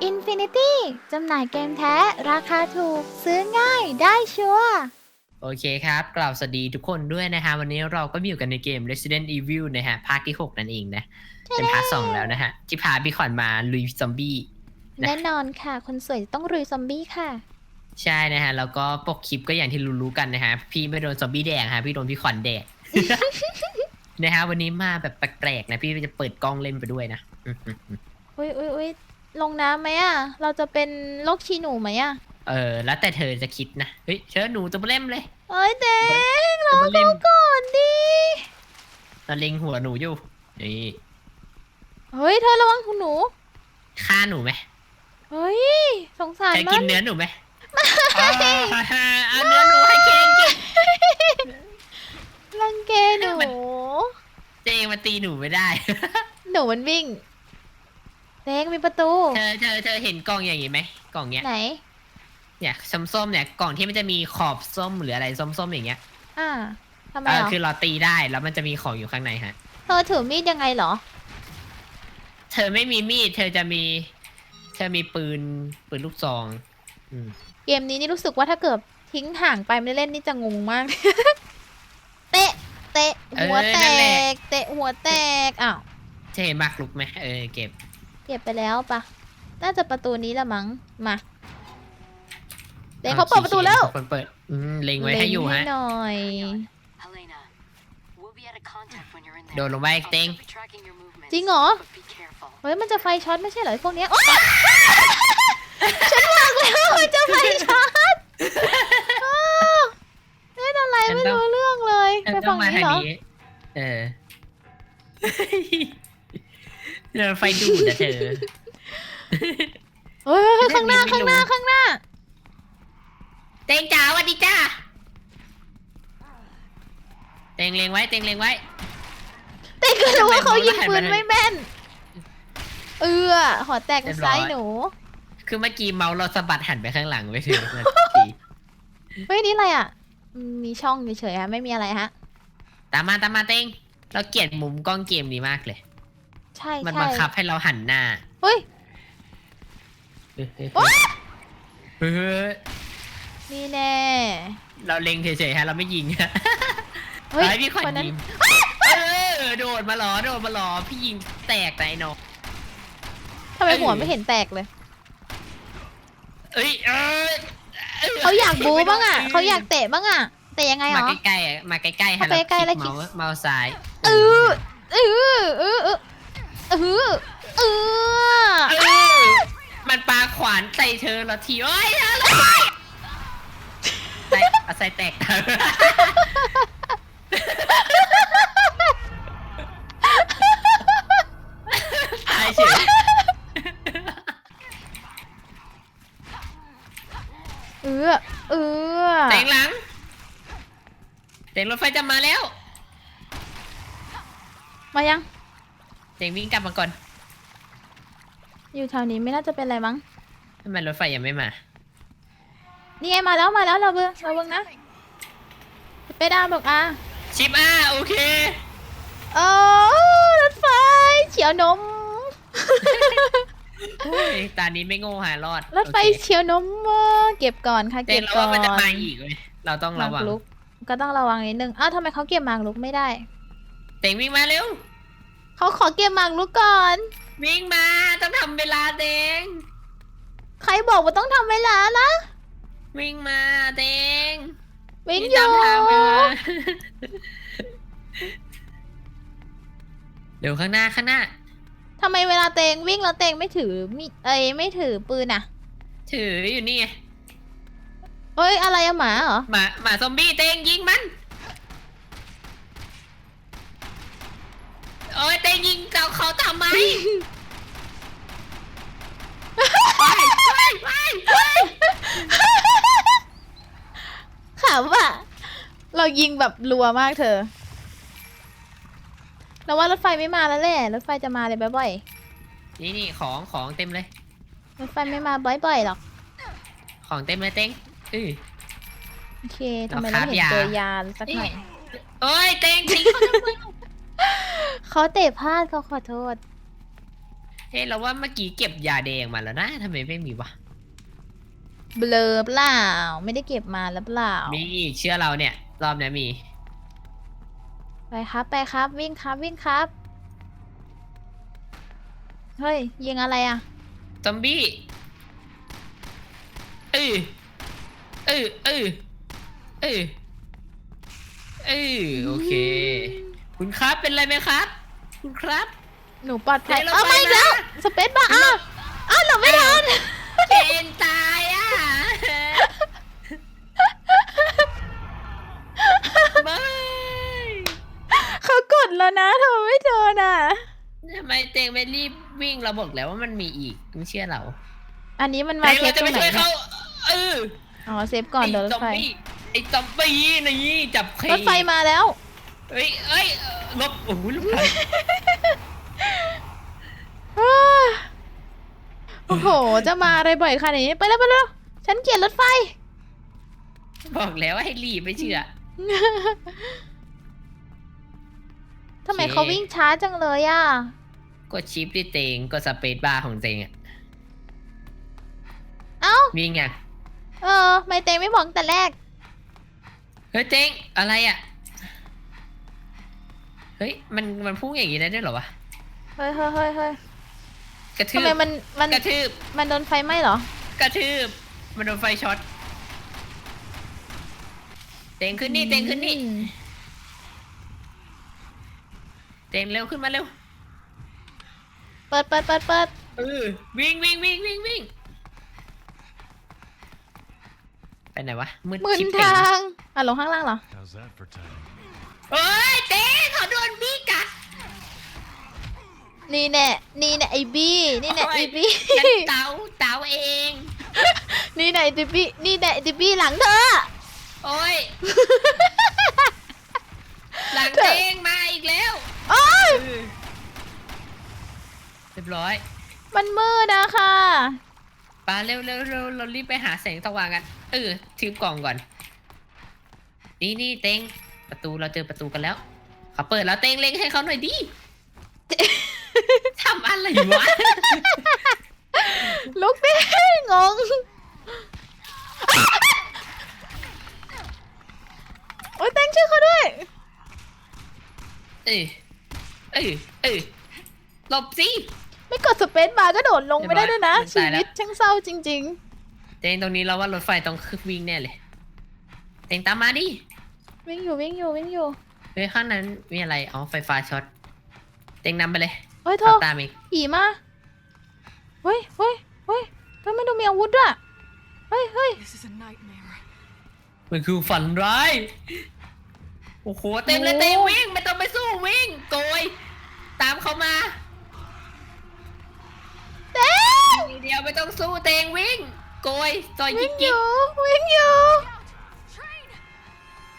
Infinity จำหน่ายเกมแท้ราคาถูก ซื้อง่ายได้ชัวร์โอเคครับ กล่าวสวัสดีทุกคนด้วยนะฮะ วันนี้เราก็มีอยู่กันในเกม Resident Evil นะฮะ ภาคที่ 6 นั่นเองนะ เป็นพาร์ทสองแล้วนะฮะ ที่พาพี่ขวัญมาลุยซอมบี้นะแน่นอนค่ะ คนสวยต้องรุยซอมบี้ค่ะ ใช่นะฮะ แล้วก็ปกคลิปก็อย่างที่รู้ๆกันนะฮะ พี่ไม่โดนซอมบี้แดงฮะ พี่โดนพี่ขวัญแดกนะฮะ วันนี้มาแบบแปลกๆนะ พี่จะเปิดกล้องเล่นไปด้วยนะอืมอุ้ยอุ้ยอุ้ย ลงน้ำไหมอะ เราจะเป็นโรคชีหนูไหมอะ เออ แล้วแต่เธอจะคิดนะ เฮ้ย เชิญหนูจะมาเล่มเลย เอ้ยเด็กจะเรามาเล่มก่อนดิเราเล็งหัวหนูอยู่ นี่เฮ้ย เธอระวังคุณหนู ฆ่าหนูไหมเฮ้ย สงสารเธอมักินนเนื้อหนูไหมไม่เอาเนื้อหนูให้เคนกิน รังแกหนูมันเจมาตีหนูไม่ได้ หนูมันวิ่ง เด็กมีประตู เธอเธอเธอเห็นกล่องอย่างงี้ไหมกล่องเนี้ยไหน เนี่ยส้มๆเนี่ยกล่องที่มันจะมีขอบส้มหรืออะไรส้มๆอย่างเงี้ยอ่าทำไมเอออะคือเราตีได้แล้วมันจะมีของอยู่ข้างในฮะ เธอถือมีดยังไงเหรอ เธอไม่มีมีด เธอจะมี เธอมีปืนปืนลูกซองอืมเกมนี้นี่รู้สึกว่าถ้าเกิดทิ้งห่างไปไม่เล่นนี่จะงงมาก เตะ เตะ หัวแตก เตะหัวแตก อ้าว เธอเห็นมากลุกไหมเออเก็บ เก็บไปแล้วปะน่าจะประตูนี้ละมั้ง มาเด็กเขาเปิดประตูแล้วคนเปิดอืมเล็งไว้ให้อยู่เล็ฮะงหน่อย Helena, we'll be out of contact when you're in โด there. นลงไป I'll เต็ง still be tracking your movements. จริงเหรอ But be careful. เฮ้ยมันจะไฟช็อตไม่ใช่เหรอไอ้พวกเนี้ยโอ๊ยฉันบอกแล้วมันจะไฟช็อตอ้าวเล่นอะไรไม่รู้เรื่องเลยเธอไปต้อฝั่งงมานี้ทางเหรอนี้เออ เดินไฟดูดนะเธอเฮ้ยเฮ้ยข้างหน้าไม่รู้ข้างหน้าข้างหน้าเตงจ๋าสวัสดีจ้าเตงเล็งไว้เตงเล็งไว้แต่ก็รู้ว่าเขายิงทำไมปืนมองแล้วหันมาไม่แม่น เอือหอแตกเรีในยบร้ไซอยส์หนูคือเมื่อกี้เมาส์เราสะบัดหันไปข้างหลังไปถึงนาทีเฮ้ยนี่อะไรอะอืมมีช่องเฉยๆฮะไม่มีอะไรฮะ ตามมาตามมาเตงเราเกลียดมุมกล้องเกมนี้มากเลย ใช่มันใช่บังคับให้เราหันหน้าเฮ้ย เฮ้ยเฮ้ยโอ๊ย เฮ้ยนี่แน่เราเล็งเฉยๆฮะเราไม่ยิงฮะเฮ้ยไอ้พี่ขวัญคนนั้นยิงเออโดดมาหรอโดดมาหรอพี่ยิงแตกแต่ไอ้นกทำไมเอ้ยหัวไม่เห็นแตกเลย เอ้ยเอ้ยเขาอยากบูไม่โดนบ้างอะยิเขาอยากเตะบ้างอะ เตะยังไงเหรมาอ ใกล้ๆอะมาใกล้ๆฮะเข้าไปใกล้ๆแล้วคลิกคลิก เมาส์เมาส์ซ้าย เออเออเออเออ เออเออเออมันปาขวานใส่เธอละทีโอ้ยอะไรใส่เอาใส่แตก ตายเฉยเออเออเต็งหลังเต็งรถไฟจะมาแล้ว มายัง เต็งวิ่งกลับมาก่อนอยู่แถวนี้ไม่น่าจะเป็นอะไรมั้งทำไมรถไฟยังไม่มา นี่ไงมาแล้วมาแล้วเราเบิ่งเราเบิ่งนะไปดาวบอกอะชิปอะโอเคโอ้รถไฟเฉียวนมโอ้ยตอนนี้ไม่โง่หารอดรถไฟโอเคเฉียวนมเว้ยเก็บก่อนค่ะเต็เก็งบเราก่อว่านมันจะมาอีกเลยเราต้องหมาระกวังลุกก็ต้องระวังนิดนึงอ้าวทำไมเขาเก็บหมากลุกไม่ได้เต็งวิ่งมาเร็ว เขาขอเก็บหมากลุกก่อน วิ่งมาต้องทำเวลาเต็งใครบอกว่าต้องทำเวลานะวิ่งมาเต็งวิ่งอตายู่มทางมาเดี๋ยวข้างหน้าข้างหน้า ทำไมเวลาเตงวิ่งแล้วเตงไม่ถือมีเอ้ยไม่ถือปืนอะถืออยู่นี่ไงเอ้ยอะไรอะหมาเหรอหมาหมาซอมบี้เต็งยิงมัน โอ้ยเต็งยิงเขาเขาทำไมไปไปไปไปขำอะ เรายิงแบบรัวมากเธอ เราว่ารถไฟไม่มาแล้วแหละ รถไฟจะมาเลยบ่อยนี่นี่ของของเต็มเลย ๆ รถไฟไม่มาบ่อยๆหรอก ของเต็มเลยเต็งอือโอเคทำไมเราเราคาบเห็นเจอยาสักหน่อย โอ้ยเต็งทิ้งเขาทำไม เขาเตะพลาดเขาขอโทษ เฮ้ยเราว่าเมื่อกี้เก็บยาแดงมาแล้วนะทำไมไม่มีวะเบลอเปล่า ไม่ได้เก็บมาแล้วเปล่า มีอีกเชื่อเราเนี่ย รอบเนี้ยมี ไปครับไปครับวิ่งครับวิ่งครับ เฮ้ย ยิงอะไรอะ ซอมบี้ เออเออเออเออเออโอเค คุณครับเป็นไรไหมครับ คุณครับ หนูปลอดภัยเดี๋ยวเราเอาไปมาอีกแล้วนะสเปซบ้าอ้าวอ้าวหลบไม่ทันเคนตายอะไม่เขากดแล้วนะทำไมไม่โดนอะ ทำไมเตงไม่รีบวิ่งเราบอกแล้วว่ามันมีอีกไม่เชื่อเราอันนี้มันมาเตงเซเราฟจะตรไปงไหนช่วยเนี่เขายเออ อ๋อเซฟก่อนโดนรถไฟไอ้ซอมบี้นี่จับใครรถไฟมาแล้ว เฮ้ยเอ้ยเอ่อลบโอ้โหลบทันโอ้โห จะมาอะไรบ่อยขนาดนี้ไปแล้วไปแล้วฉันเกลียดรถไฟ บอกแล้วว่าให้รีบไม่เชื่อ ทำไมโอเคเขาวิ่งช้าจังเลยอะ กดชิปที่เตงกดสเปซบาร์ของเตงอะเอ้าวิ่งไงเออ ไม่เตงไม่บอกตั้งแต่แรก เฮ้ยเตงอะไรอะ เฮ้ยมันมันพุ่งอย่างนี้ได้ด้วยเหรอวะเฮ้ยเฮ้ยเฮ้ยเฮ้ยกระทืทำบไมมันมันกระทืบมันโดนไฟไหม้เหรอ กระทืบมันโดนไฟช็อตเตงขึ้นนี่เตงขึ้นนี่อืมเตงเร็วขึ้นมาเร็วเปิดเปิดเปิดเปิดเออวิ่งวิ่งวิ่งวิ่งวิ่งไปไหนวะมืดหมื่นชิบเป่งทางอะลงข้างล่างเหรอ How's that for timing? เฮ้ยเต้เขาโดนบี้กัดนี่แน่นี่แน่ไอ้บี้นี่แน่โอ้ยไอ้บี้ฉันเต๋าเต๋าเอง นี่แน่ไอ้ดิบี้นี่แน่ไอ้ดิบี้หลังเธอ โอ้ย หลังเตงมาอีกแล้วโอ้ยเรียบร้อยมันมืดอะค่ะปาเร็วเร็วเร็วเรารีบไปหาแสงสว่างกันเออถือกล่องก่อน นี่นี่เตง ประตูเราเจอประตูกันแล้วเขาเปิดแล้วเตงเล็งให้เขาหน่อยดิทำอะไรวะลุกดิงงโอ๊ยแตงชื่อเขาด้วย เออเออเออหลบสิ ไม่กดสเปซบาร์ก็โดดลงไม่ได้ด้วยนะเรียบร้อยชีวิตช่างเศร้าจริงเตงตรงนี้เราว่ารถไฟต้องคึกวิ่งแน่เลย เตงตามมาดิๆ วิ่งอยู่วิ่งอยู่วิ่งอยู่เฮ้ยข้างนั้นมีอะไรอ๋อไฟฟ้าช็อตเต็งนำไปเลยเฮ้ยโทเขาษตามอีกผีมาเฮ้ยเฮ้ยเฮ้ยเฮ้ยมันดูมีอาวุธด้วยเฮ้ยเฮ้ย This is a nightmare. มันคือฝันร้ายโอ้โหเต็มเลยโอ้เต็มวิ่งไม่ต้องไปสู้วิ่งโกยตามเขามาเต้งทีเดียวไม่ต้องสู้เตงวิ่งโกยซอยยิวิ่กงอยิกยู่วิ่งอยู่ Train!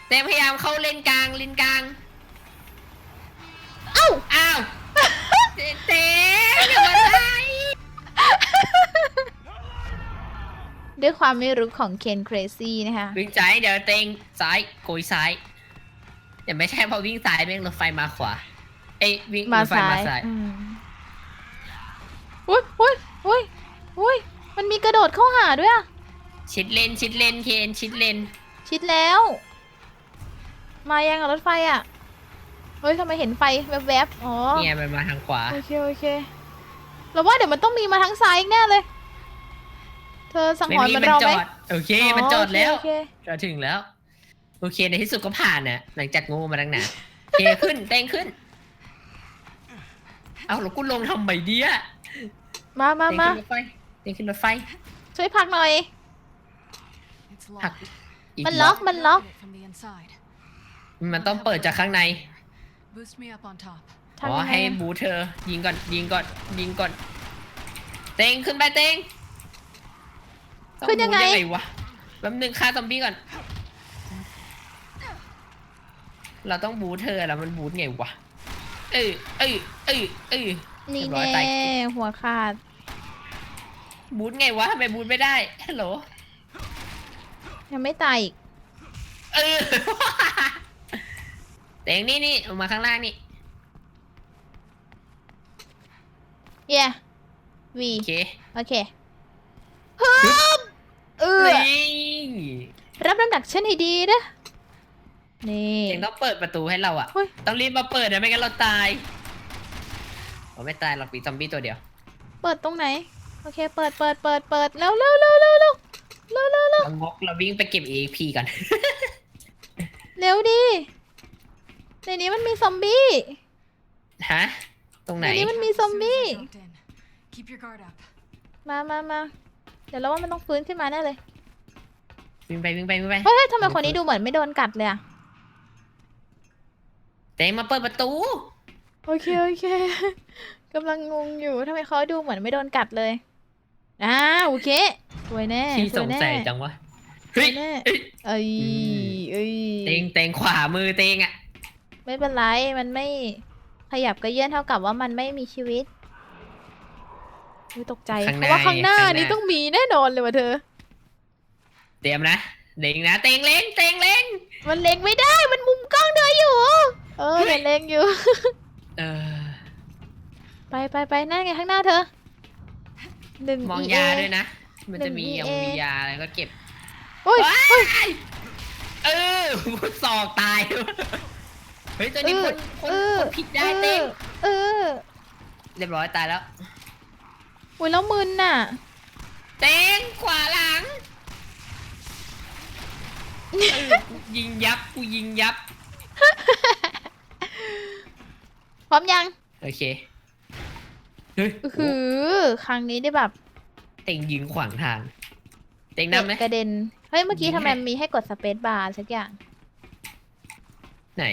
เตงพยายามเข้าเลนกลางเลนกลางเอ้าอ้าวเตงเตงอย่ามาไล่ด้วยความไม่รู้ของเคนเครซี่นะคะ วิ่งซ้ายเดี๋ยวเตงซ้ายโกยซ้ายอย่าไม่ใช่พอวิ่งซ้ายแม่งรถไฟมาขวา เอ้ยวิ่งมารถไฟซ้ายมาซ้ายอืมอุ้ยอุ้ยอุ้ยอุ้ยมันมีกระโดดเข้าหาด้วยอะชิดเลนชิดเลนเคนชิดเลนชิดแล้ว มายังกับรถไฟอะเฮ้ยทำไมเห็นไฟแวบๆ อ๋อ เนี่ยมันมาทางขวา โอเคโอเค เราว่าเดี๋ยวมันต้องมีมาทางซ้ายอีกแน่เลย เธอสังไม่หรณ์มีมันมันเราจไหมอด โอเค มันจอดแล้วโอเคเราถึงแล้ว โอเค ในที่สุดก็ผ่านน่ะ หลังจากงูมาตั้งนานโอเคขึ้นเตงขึ้น เอาแล้วกูลงทำไมเดียมามาเตงมาขึ้นรถไฟเตงขึ้นรถไฟ ช่วยพักหน่อย It's หัก locked. อีกมันล็อกมันล็อก Open it from the inside. มันต้องเปิดจากข้างใน Boost me up on top. ทำอ๋อยังไงให้อะบูเธอ ยิงก่อนยิงก่อนยิงก่อน เตงขึ้นไปเตงต้องขึ้นยังไง บูทวะแป๊บนึงฆ่าซอมบี้ก่อน เราต้องบูเธอแล้วมันบูทไงวะ เอ้ยเอ้ยเอ้ยเอ้ย นี่เรียบร้อยแน่ไปหัวขาด บูทไงวะทำไมบูทไม่ได้ฮัลโหลยังไม่ตายอีก เออ แต่งนี่นี่ออกมาข้างล่างนี่ yeah V โอเคโอเคเออรับน้ำหนักฉันให้ดีนะนี่ยังต้องเปิดประตูให้เราอะต้องรีบมาเปิดนะไม่งั้นเราตายเราไม่ตายเราปีซอมบี้ตัวเดียว เปิดตรงไหน โอเค เปิดเปิดเปิดเปิดแล้วแล้วแล้วแล้วแล้วแล้วแล้วเรางกเราวิ่งไปเก็บ EXP กันเร็วดี ในนี้มันมีซอมบี้ฮะ ตรงไหนในนี้มันมีซอมบี้ Dropped in. Keep your guard up. มามามาเดี๋ยวเราว่ามันต้องฟื้นขึ้นมาแน่เลย วิ่งไปวิ่งไปวิ่งไปเฮ้ยเฮ้ยทำไมคนนี้ดูเหมือนไม่โดนกัดเลยอะเตงมาเปิดประตู โอเคโอเคกำลังงงอยู่ทำไมเขาดูเหมือนไม่โดนกัดเลยอ่าโอเคสวยแน่ที่สสวยงแน่สัยจังวะสเฮ้วยยแน่เฮ้ยเอ้ยอืมเอ้ยเตงเตงขวามือเตงอะ ไม่เป็นไร มันไม่ขยับกระเยื่อนเท่ากับว่ามันไม่มีชีวิตอุ๊ยตกใจข้างเพหน้าราะว่าข้างหน้าข้างหน้า นี้ต้องมีแน่นอนเลยว่ะเธอ เตรียมนะเล็งนะ เตงเล็งเตงเล็งมันเล็งไม่ได้ มันมุมกล้องเธออยู่ เออเห็นเล็งอยู่ เออ ไปไปไปนั่นไงข้างหน้าเธอหนึ่ง มอง EA ยาด้วยนะ มันจะมีหนึ่งยง EA มียาอะไรก็เก็บ โอ้ย ว้าเฮ้ยยเออสอกตาย เฮ้ยตัวนี้คนคนเออคนผิดได้เต้งเออเรียบร้อยตายแล้วโอ้ยแล้วมึนน่ะ เต้งขวาหลังเออกูยิงยับกูยิงยับ พร้อมยังโอเค เฮ้ยอือหือครั้งนี้ได้แบบเต็งยิงขวางทาง เต็งนำไหม กระเด็น เฮ้ย เมื่อกี้ยิงทำไมให้มีให้กดสเปซบาร์สักอย่าง ไหน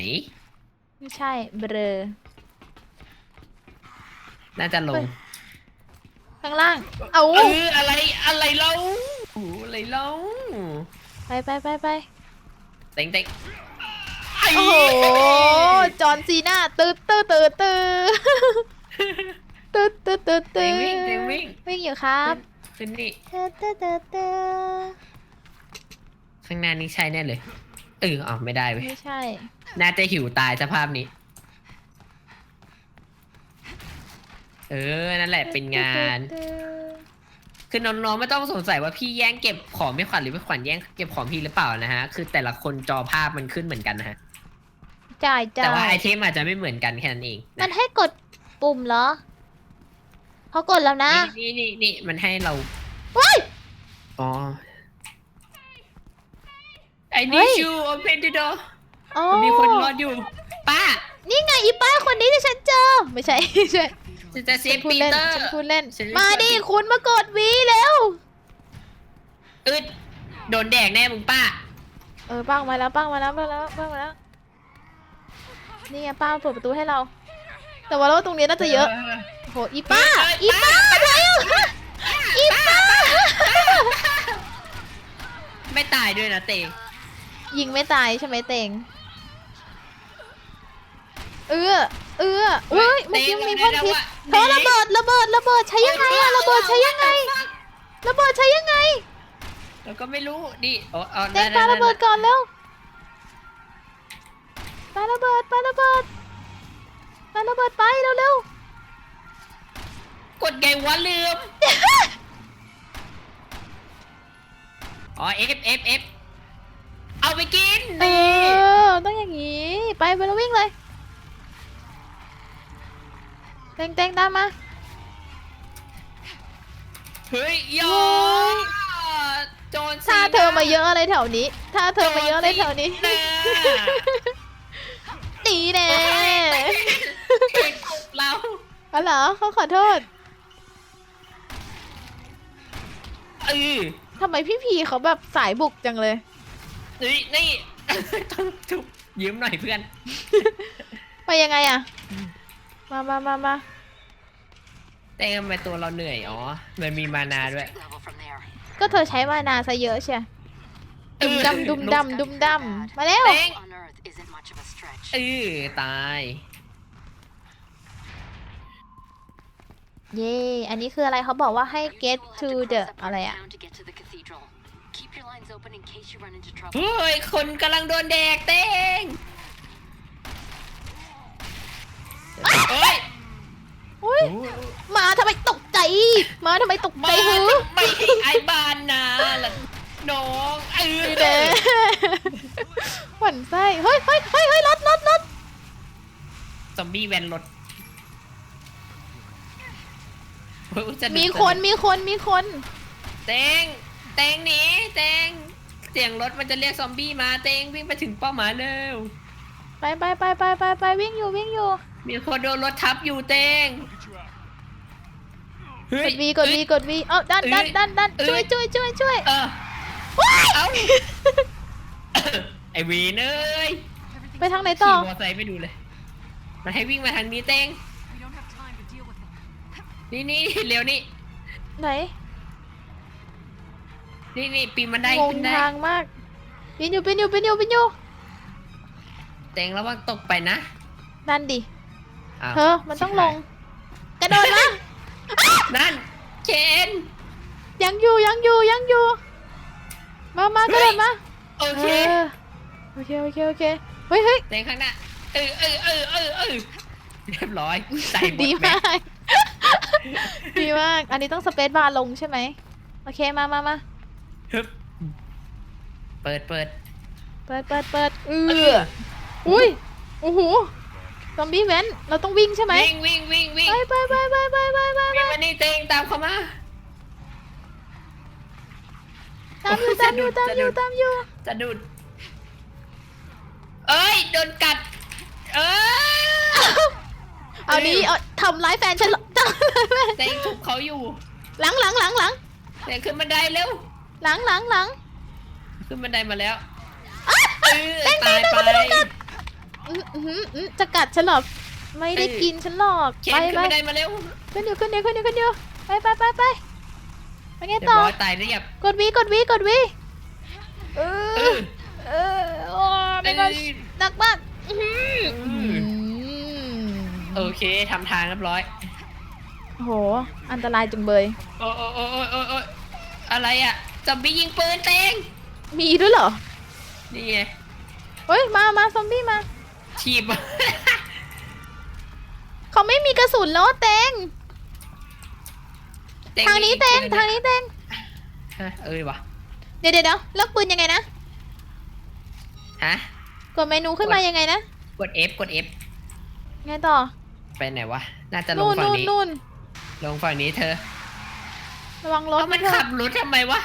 ไม่ใช่เบลอน่าจะลเฮ้งยข้างล่าง เอาเอออะไรอะไรเล่าโอ้โหอะไรเล่าไปไปไปไปเต็งเต็งโอ้โห จอห์นซีน่าตืดตืดตืดตืดตืดตืดตืดเต็ตืงดวิ่งเต็งวิ่งวิ่งอยู่ครับขึ้นนี่ตืดตืดตืดตืดข้างหน้านี่ใช่แน่เลยเอออ๋อไม่ได้เว้ยไม่ใช่ น่าจะหิวตายสภาพนี้ เออ นั่นแหละเป็นงานตืดคือน้องๆไม่ต้องสงสัยว่าพี่แย่งเก็บของไม่ขวัญหรือไม่ขวัญแย่งเก็บของพี่หรือเปล่านะฮะ คือแต่ละคนจอภาพมันขึ้นเหมือนกันนะฮะ จ่ายจ่าแต่ว่าไอยเทมอาจจะไม่เหมือนกันแค่นั้นเองมันะนให้กดปุ่มเหรอเขากดแล้วนะ นี่นี่นี่มันให้เราว้าย อ๋อ I เฮ้ย need you open the door อ๋อมันมีคนรออยู่ ป้านี่ไงอีป้าคนนี้ที่ฉันเจอ ไม่ใช่ ไม่ใช่จะจะเซฉัฟนพูดปีเล่นเตอร์ ฉันพูดเล่น ฉันมาดิคุณมากดวีแล้ว อึดโดนแดกแน่มึงป้า เออป้างมาแล้วป้างมาแล้วป้างมาแล้วป้างมาแล้ว นี่ไงป้าเปิดประตูให้เรา แต่ว่าเราตรงนี้น่าจะเยอะโหอีป้าอีป้า อะไรอะอีป้า ไม่ตายด้วยนะเตง ยิงไม่ตายใช่ไหมเตงเออเออเฮ้ยเมื่อกี้มันมีพ่นพิษเธอระเบิดระเบิดระเบิดใช้ยังไงอะระเบิดใช้ยังไง ระเบิดใช้ยังไงแล้วก็ไม่รู้ดิโอ้เอาเตงปาระเบิดก่อนเร็วปาระเบิดปาระเบิดปาระเบิดไปเร็วเร็วกดไงวะลืมอ๋อ F F F เอาไปกินเอนี่อต้องอย่างนี้ ไปไปแล้ววิ่งเลยเตงเตงตามมา เฮ้ยยอโจรถ้าเธอมาเยอะอะไรแถวนี้ ถ้าเธอมาเยอะอะไรแถวนี้น่ะตีแน่เก่งกบเราอ๋อเหรอเขาขอโทษเออทำไมพี่พีเขาแบบสายบุกจังเลย นี่นี่ ต้องทุบยืมหน่อยเพื่อน ไปยังไงอะมามามามาแต่ทำไมตัวเราเหนื่อยอ๋อ มันมีมานาด้วย Street level from there. ก็เธอใช้มานาซะเยอะเชียดุมดำดุมดำดุมดำมาแล้ว เต้ง On Earth isn't much of a stretch. เออตาย เย่อันนี้คืออะไรเขาบอกว่าให้ get You'll have to cross the that part อะไร of อะ open in case you run into trouble. เฮ้ย คนกำลังโดนแดกเต้งเฮ้ยอุ้ยมาทำไมตกใจ มาทำไมตกใจมาหือไม่ให้ไอ้บ้านนะล่ะน้องเออนี่เด้หวั่นไส้เฮ้ยเฮ้ยเฮ้ยเฮ้ยรถรถรถซอมบี้แวนรถเฮ้ยจะดูมีคนมีคนมีคน เตงเตงหนีเตง เสียงรถมันจะเรียกซอมบี้มาเตงวิ่งไปถึงเป้าหมายเร็วไปไปไปไปไปไปวิ่งอยู่วิ่งอยู่มีคนโดนรถทับอยู่เตงเฮ้กยดวีกดวีกดวีเอ้าดันดันดันดันเอ้ช่วยยช่วยช่วยช่วยเออเอ้า ไอวีนเอ้ยไปทางไหนต่อขี่มอเตอร์ไซค์ไม่ดูเลย มันให้วิ่งมาทางนี้เตง We don't have time to deal with them. นี่นี่เร็วนี่ไหน นี่นี่ปีนมันได้งงขึ้นได้ ทางมากปีนอยู่ปีนอยู่ปีนอยู่ปีนอยู่เตงระวังตกไปนะนั่นดิอ้าวเธอมันต้องลง กระโดดมานั่นเคนยังอยู่ยังอยู่ยังอยู่ มามากระโดดมาโอเคอโอเคโอเคโอเคเฮ้ยเฮ้ยเตงข้างหน้าเออเออเออเออเออเรียบร้อยใส่หมดดีแม็มากดีมาก อันนี้ต้องสเปซบาร์ลงใช่ไหมโอเคมามามาฮึบ เปิดเปิดเปิดเปิดเปิดเอออุ้ยโอ้โหซอมบี้แว้นเราต้องวิ่งใช่ไหมวิ่งวิ่งวิ่งวิ่งไปไปไปไปไปไปไปวิ่มานี่เตงตามเขามาตามอยู่ตามอยู่ตามอยู่ตามอยู่จะดุดเอ้ยโดนกัด เออเอานี้เอาทำร้ายแฟนฉันเเตงทุบเขาอยู่ หลังหลังหลังหลังเตงขึ้นบันไดเร็ว หลังหลังหลังขึ้นบันไดมาแล้วอะเออเตงตายเตงไปเตงเตงอื้อหืออื้อจะกัดฉันเหรอไม่ได้กินฉันหรอกเข็ไปนขึ้นไปบันไดมาเร็วขึ้นอยู่ขึ้นอยู่ขึ้นอยู่ขึ้นอยู่ไปไปไปไปไปไงเรียบต่อ ร้อยตายเรียบกดวีกดวีกดวีเอเอออเออโอ้ไม่ก็เอ้ย หนักมากอื้อหืออืมโอเคทำทางเรียบร้อย โอ้โห อันตรายจังเบย โอ้โอ้โอ้โอ้โอ้โอ้อะไรอะ ซอมบี้ยิงปืนเตงมีด้วยเหรอ นี่ไงเฮ้ย มามาซอมบี้มาฉีบ เขาไม่มีกระสุนแล้วอะเตงเตงทางนี้มีเตงปืนทางนี้เตง ฮะเอ้ยวะเดี๋ยวเดี๋ยวเดี๋ยวเลือกปืนยังไงนะ ฮะ กดเมนูขึ้นมายังไงนะ กด F กด F ไงต่อ ไปไหนวะ น่าจะลนู่งนฝั่งนู่นนี้ นู่นลงฝั่งนี้เธอระวังรถเอามันนะเธอขับรถทำไมวะ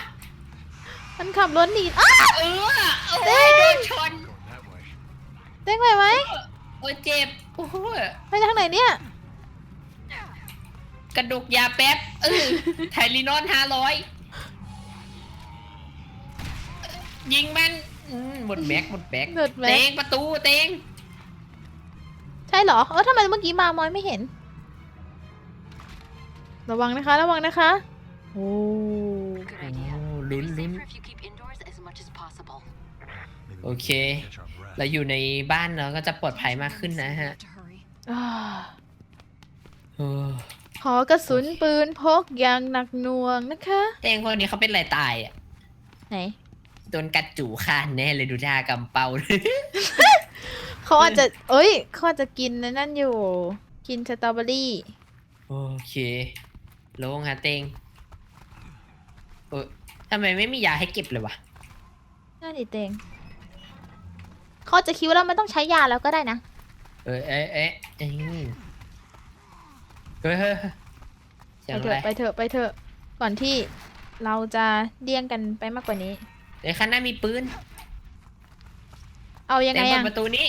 มันขับรถหนีอ้า เออโอ้ยโดนชนเต้งไหวไหมโอ้ยเจ็บ โอ้โหไปทางไหนเนี่ย กระดูกยาแป๊บ เออไทลีนอนห้าร้อยยิงมันอืมหมดแบ็กหมดแบ็กหมดแม็ก เตงประตูเตงใช่เหรอ เออทำไมเมื่อกี้มามอยไม่เห็น ระวังนะคะ ระวังนะคะ โอ้ Good idea. โอ้ ลุ้น Be ลุ้น safer if you keep indoors as much as possible. โอเค เราอยู่ในบ้านเราก็จะปลอดภัยมากขึ้นนะฮะ To hurry. อ่าเออขอกระสุนปืนพกอย่างหนักหน่วงนะคะเตงคนนี้เขาเป็นอะไรตายอะ ไหนโดนกัดจู่ฆ่าแน่เลยดูท่ากำเป้าเขาอาจจะ เอ้ยเขาอาจจะกินนั่นอยู่ กินสตรอเบอรี่ โอเคลงฮะเตงเออ ทำไมไม่มียาให้เก็บเลยวะ นั่นดิเตงเขาอาจจะคิดว่าเราไม่ต้องใช้ยาแล้วก็ได้นะ เออเอ๊ะเอ๊ะเอ๊ะเฮ้ยเฮ้ยเฮ้ยเสียไปงเถอะไรอะไปเถอะไปเถอะก่อนที่เราจะเลี่ยงกันไปมากกว่านี้ เดี๋ยวข้างหน้ามีปืนเอายังเตไงงเปิอะดประตูนี้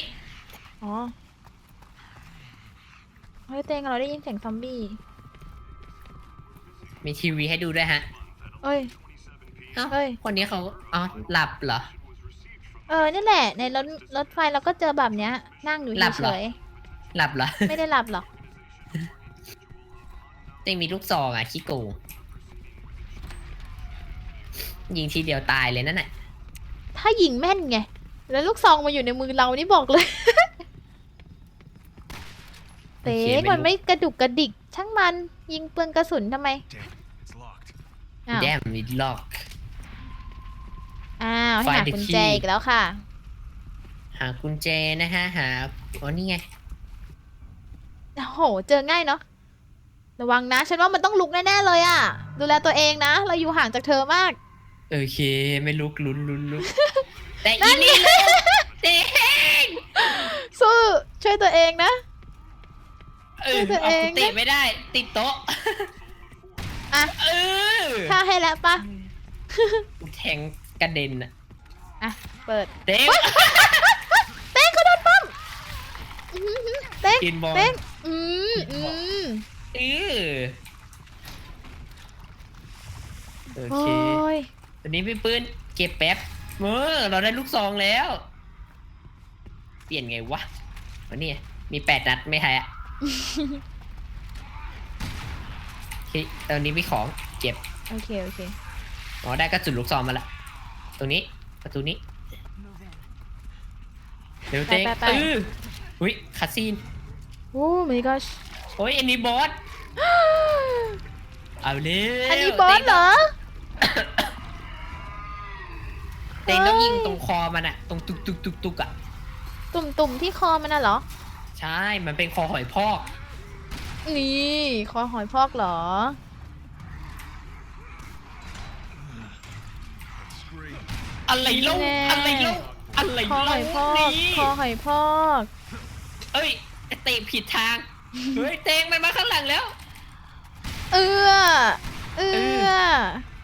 อ๋อเฮ้ยเตงเราได้ยินเสียงซอมบี้มีทีวีให้ดูด้วยฮะ เอ้ย เอ้าเฮ้ย คนนี้เขาอ๋อหลับเหรอ เออนี่แหละ ในรถรถไฟเราก็เจอแบบเนี้ย นั่งอยู่หลับเฉเหรอ ยหลับเหรอ ๆไม่ได้หลับหรอกเตงมีลูกซองอะขี้โกงยิงทีเดียวตายเลยนั่นน่ะถ้ายิงแม่นไง แล้วลูกซองมาอยู่ในมือเรานี่บอกเลย เตโอเคงไม่รู้มันไม่กระดุกกระดิก ช่างมันยิงเปลืองกระสุนทำไม It's locked. อ้าว แดมมีล็อก อ้าวให้หา Find the กุญแจ key อีกแล้วค่ะ หากุญแจนะฮะหาอ๋อนี่ไงโอ้โห เจอง่ายเนาะ ระวังนะ ฉันว่ามันต้องลุกแน่ๆเลยอะดูแลตัวเองนะ เราอยู่ห่างจากเธอมาก โอเค ไม่ลุกลุ้นลุ้นลุกแต่อีนี่เลยเต้งสู้ช่วยตัวเองนะ เออตัวเอาเองกูเตะไม่ได้ ติดโต๊ะอะ เออฆ่าให้แล้วปะกูแทง กระเด็นอะอะ เปิด เต้งเต้งเขาโดนปั้มอื้อหือเต้งกินบอลเต้งอืมอืมเออโอโอ้เคยตอนนี้พี่ปืนเก็บแป๊บเออเราได้ลูกซองแล้ว เปลี่ยนไงวะวันนี้มีแปดนัดไม่ใช่อะโอเคตอนนี้มีของเก็บ โอเค โอเค อ๋อได้กระสุนลูกซองมาละ ตรงนี้ ประตูนี้ Move in. เร็วเต้งไปไปไปเอออุ้ยคาซีน โอ้ my gosh โอ้ยอันนี้บอส เอาเร็วอันนี้บอสเหรอ เต้งต้องเฮ้ย ยิงตรงคอมันอะตรงตุกตุกตุกตุกอะตุ่มตุ่มๆที่คอมันน่ะเหรอ ใช่ มันเป็นคอหอยพอก นี่ คอหอยพอกเหรอ อะไรเล่าแน่อะไรเล่าอะไรคอหเล่าอยพอกนี่คอหอยพอกเอ้ยเตะผิดทางเฮ้ยเตงมันมาข้างหลังแล้วเอื้อเอื้อ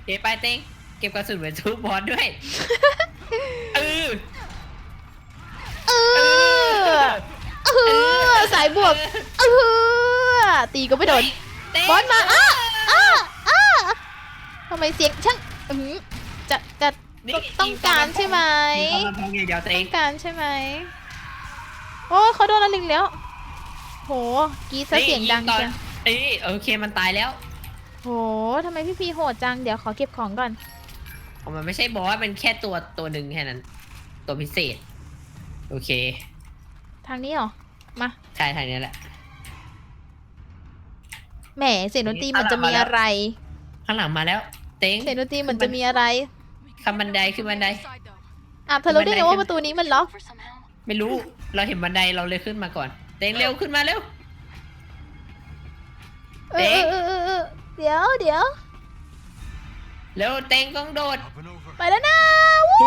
เก็บไปเตงเก็บกระสุนไว้ทุบบอสด้วยเออเอื้อเอื้อสายบวกเอื้อตีก็ไม่โดน เต้งบอสมาอ้า อ้าอ้าทำไมเสียงช่างอื้อหือจะจะ นี่ต้องการใช่ไหมยิงเข้ามาพองอย่างเดียวเตต้งองการใช่ไหมโอ้เขาโดนอะไรลิงแล้ว โหกรีดซะเสียงดังตอนจังเอ้ยโอเคมันตายแล้วโหทำไมพี่พีโหดจังเดี๋ยวขอเก็บของก่อน อ๋อมันไม่ใช่บอสมันแค่ตัวตัวหนึ่งแค่นั้น ตัวพิเศษ โอเคทางนี้เหรอ มาใช่ทางนี้แหละ แหมเสียงดนตรีเหมือนจะมีอะไรข้างหลังมาแล้ว เต็ง เสียงดนตรีเหมือนจะมีอะไร ขึ้นบันไดขึ้นบันได Side though. อะเธอรู้ได้ไงว่าประตูนี้มันล็อก Over somehow? ไม่รู้ เราเห็นบันไดเราเลยขึ้นมาก่อนเต็งเร็วขึ้นมาเร็ว เออเออเออเออเดี๋ยวเดี๋ยวเร็วเต็งต้องโดดไปแล้วนะวู้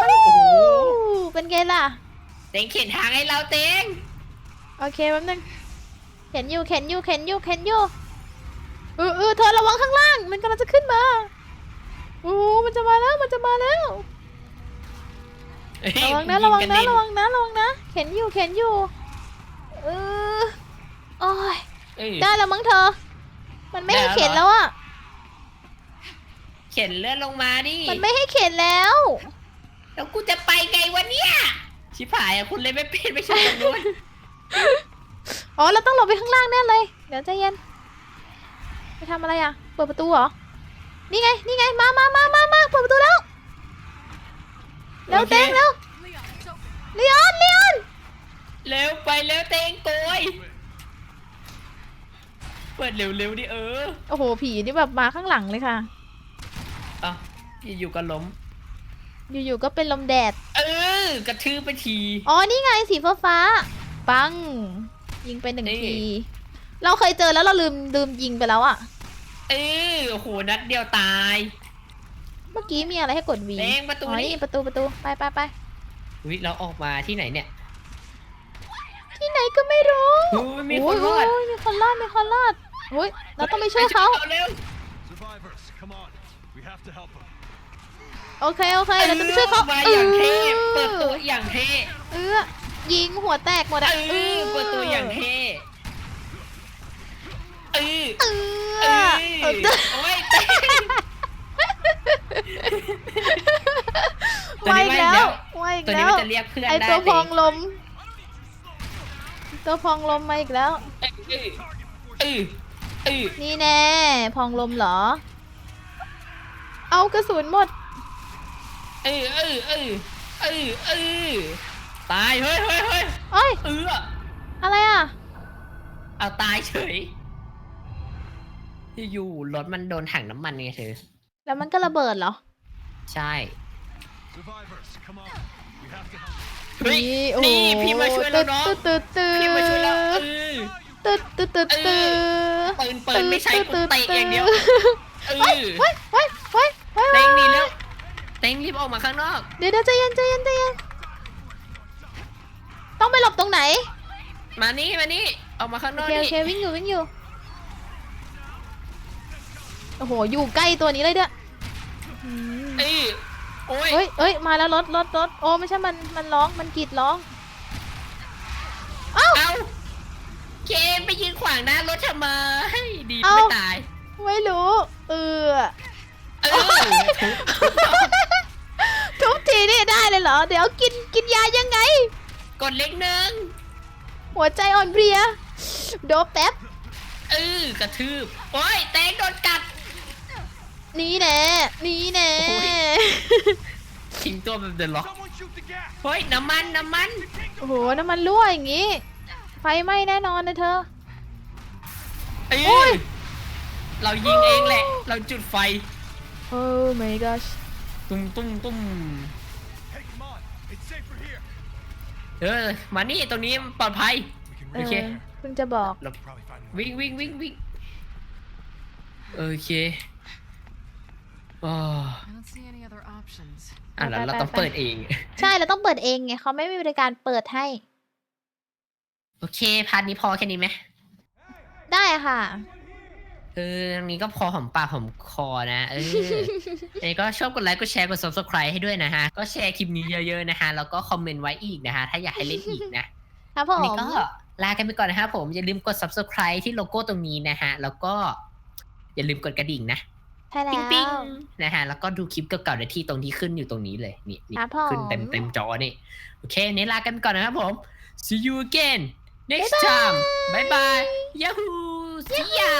เฮ้ยโอ้โห เป็นไงล่ะ เต็งเขียนทางให้เราเต็งโอเคแป๊บนึงเข็นอยู่เข็นอยู่เข็นอยู่เข็นอยู่เออเออเธอระวังข้างล่าง มันกำลังจะขึ้นมาโอ้ มันจะมาแล้วมันจะมาแล้วเฮ้ยระวังนะยิระวังกนะเด็ระวังนะระวังนะเข็นอยู่เข็นอยู่เออโอ้ยเอ้ยได้แล้วมั้งเธอ มันไม่ให้ได้แล้วเข็นเหรอแล้วอะเขียนเลื่อนลงมาดิมันไม่ให้เข็นแล้วแล้วกูจะไปไงวะเนี่ยชิบหายอะคุณเลยไม่เป็นไม่ใช่ตรงนู้นอ๋อเราต้องลงไปข้างล่างแน่เลย เดี๋ยวใจเย็น ไปทำอะไรอะ เปิดประตูเหรอ นี่ไง นี่ไง มามามามามาเปิดประตูแล้วเร็วโอเคเต้งเร็ว Leon, it's open. เลออนเลออนเร็วไปเร็วเต็งโกยเปิดเร็วๆดิเออโอ้โห ผีนี่แบบมาข้างหลังเลยค่ะเอ้าอยู่ๆก็ล้ม อยู่ๆก็เป็นลมแดด เออกระทืบไปที อ๋อ นี่ไงสีฟ้าฟ้าๆปัง ยิงไปหนึ่งนี่ที เราเคยเจอแล้วเราลืมลืมยิงไปแล้วอะ เออโอ้โหนัดเดียวตายเมื่อกี้มีอะไรให้กดวีเต้งประตูอ๋อนี่นี่ประตูประตูไปไปไปอุ๊ยเราออกมาที่ไหนเนี่ยที่ไหนก็ไม่รู้อุ๊ยมีคนรอดโยมีคนรอดมีคนรอดโอ้ยเราต้องไปช่วยเขาเร็ว Survivors, come on. We have to help them. โอเคโอเคเราจะไปช่วยเขามาอย่างเท่ออเปิดตัวอย่างเท่เออยิงหัวแตกหมดอะเออเปิดตัวอย่างเท่ เออเออเออโอ้ยเต้งตัวว่นี้ว่าอีกแล้ววว่อีกตัวนี้แล้ว มันจะเรียกเพื่อนไอได้ตัวพองลม ตัวพองลมมาอีกแล้ว เออเออเออนี่แน่ พองลมเหรอ เอากระสุนหมด เออเออเออเออเออตายเฮ้ยเฮ้ยเฮ้ยเอ้ย เอออะไรอะ เอาตายเฉย อยู่ๆรถมันโดนถังน้ำมันไงเธอ แล้วมันก็ระเบิดเหรอใช่ Survivors, come on. We have to help them. เฮ้ยโอ้โหนี่พี่มาช่วยเราเนาะ ตึ๊ดตึ๊ดตึ๊ดพี่มาช่วยเราเออ ตึ๊ดตึ๊ดตึ๊ดตึ๊ดปืนปืนไม่ใช่กูเตะอย่างเดียวเออเฮ้ยเฮ้ยเฮ้ยเฮ้ยเต็งหนี่แล้วเต็งรีบออกมาข้างนอก เดี๋ยวเดี๋ยวใจเย็นใจเย็นใจเย็นต้องไปหลบตรงไหนมานี่มานี่ออกมาข้างนโออกเคโอนี่เควิ่งอยู่วิ่งอยู่ โอ้โห อยู่ใกล้ตัวนี้เลยด้วยอืมเอ้ยโอ้ยเฮ้ยเฮ้ย มาแล้วรถรถรถโอ้ไม่ใช่มันมันร้องมันกรีดร้องเอ้า เอาเคไปยืนขวางหน้ารถทำไมดีเอ้าไม่ตาย ไม่รู้ เออเออทุกทีนี่ได้เลยเหรอ เดี๋ยวกินกินยายังไง กดเล็กหนึ่งหัวใจอ่อนเพลีย โดบแป๊บเออกระทืบ โอ้ยแตงโดนกัด นี่แน่นี่แน่โอ้ย ทิ้งตัวแบบเดินล็อก Someone shoot the gas! เฮ้ย น้ำมัน น้ำมันโอ้โหน้ำมันรั่วอย่างงี้ ไฟไหม้แน่นอนเลยเธอ เอ้โอ้ย ย เรายิงเองแหละ เราจุดไฟ โอ้ my gosh ตุ้มตุ้มตุ้ม Hey, come on! It's safer here! เออ มานี่ตรงนี้ปลอดภัย We can เอ reach อเพิ่งจะบอกเรา Probably find an วิ่งวิ่งวิ่งวิ่งโอเค โอ้ I don't see any other options. อะแล้วเราไปๆๆต้องเปิดเอง ใช่เราต้องเปิดเองไงเขาไม่มีบริการเปิดให้ โอเค พาร์ทนี้พอแค่นี้ไหมได้ค่ะ เออตรงนี้ก็พอหอมปากหอมคอนะ เออเอ้ก็ชอบกดไลค์ กดแชร์ กด subscribe ให้ด้วยนะฮะ ก็แชร์คลิปนี้เยอะๆนะฮะ แล้วก็คอมเมนต์ไว้อีกนะฮะ ถ้าอยากให้เล่นอีกนะ ครับผวันมนี้ก็ลากันไปก่อนนะครับผม อย่าลืมกด subscribe ที่โลโก้ตรงนี้นะฮะ แล้วก็ อย่าลืมกดกระดิ่งนะ ใช่แล้ปิ๊งปิ๊งวนะฮะ แล้วก็ดูคลิปเก่าๆได้ที่ตรงที่ขึ้นอยู่ตรงนี้เลย นี่นี่ครับผม ขึ้นเต็มเต็มจอนี่ โอเควันนี้ลากันไปก่อนนะครับผม see you again next บ๊ายบาย time bye bye yahoo see ya